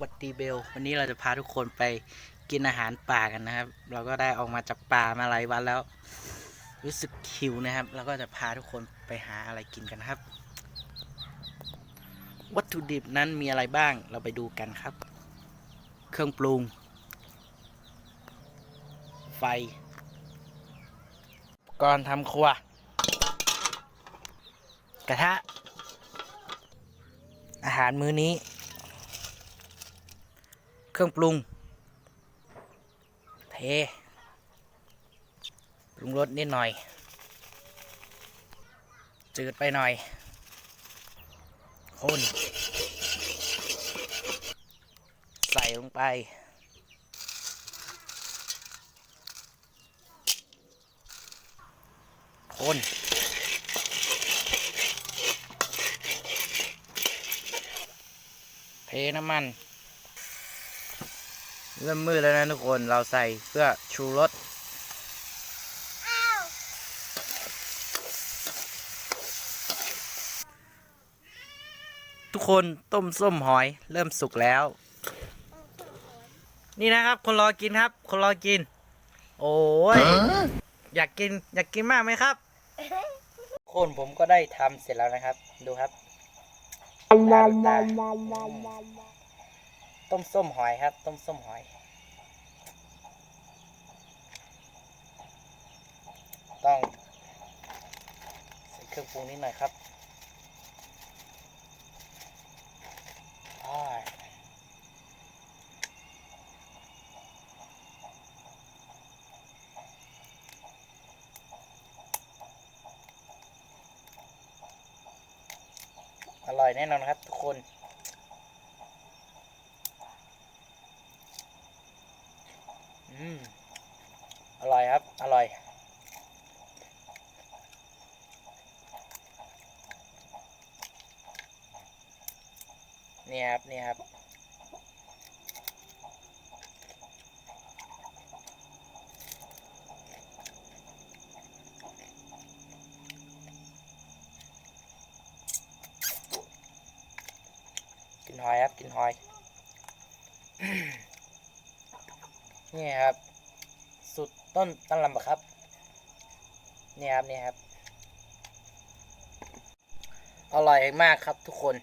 วัดดีเบล วันนี้เราจะพาทุกคนไปกินอาหารป่ากันนะครับ เราก็ได้ออกมาจากป่ามาหลายวันแล้ว รู้สึกหิวนะครับ เราก็จะพาทุกคนไปหาอะไรกินกันครับ วัตถุดิบนั้นมีอะไรบ้างเราไปดูกันครับ เครื่องปรุง ไฟ ก่อนทำครัว กระทะ อาหารมื้อนี้ รื่องปรุง เท ปรุงรสนิดหน่อย จืดไปหน่อยคนใส่ลงไปคนเทน้ำมัน เริ่มมืดแล้วนะทุกคนเราใส่เพื่อชูรสทุกคนต้มส้มหอย เริ่มสุกแล้ว นี่นะครับ คนรอกินครับ คนรอกิน โอ้ยอยากกิน อยากกินมากไหมครับคนผมก็ได้ทำเสร็จแล้วนะครับ ดูครับตาตาต้มส้มหอยครับ ต้มส้มหอย ต้องใส่เครื่องปรุงนิดหน่อยครับอร่อยแน่นอนครับทุกคน อืม อร่อยครับ อร่อย นี่ครับนี่ครับกินหอยครับกินหอยนี่ครับ สุดต้นต้นลำบากครับนี่ครับนี่ครับ อร่อยมากครับทุกคน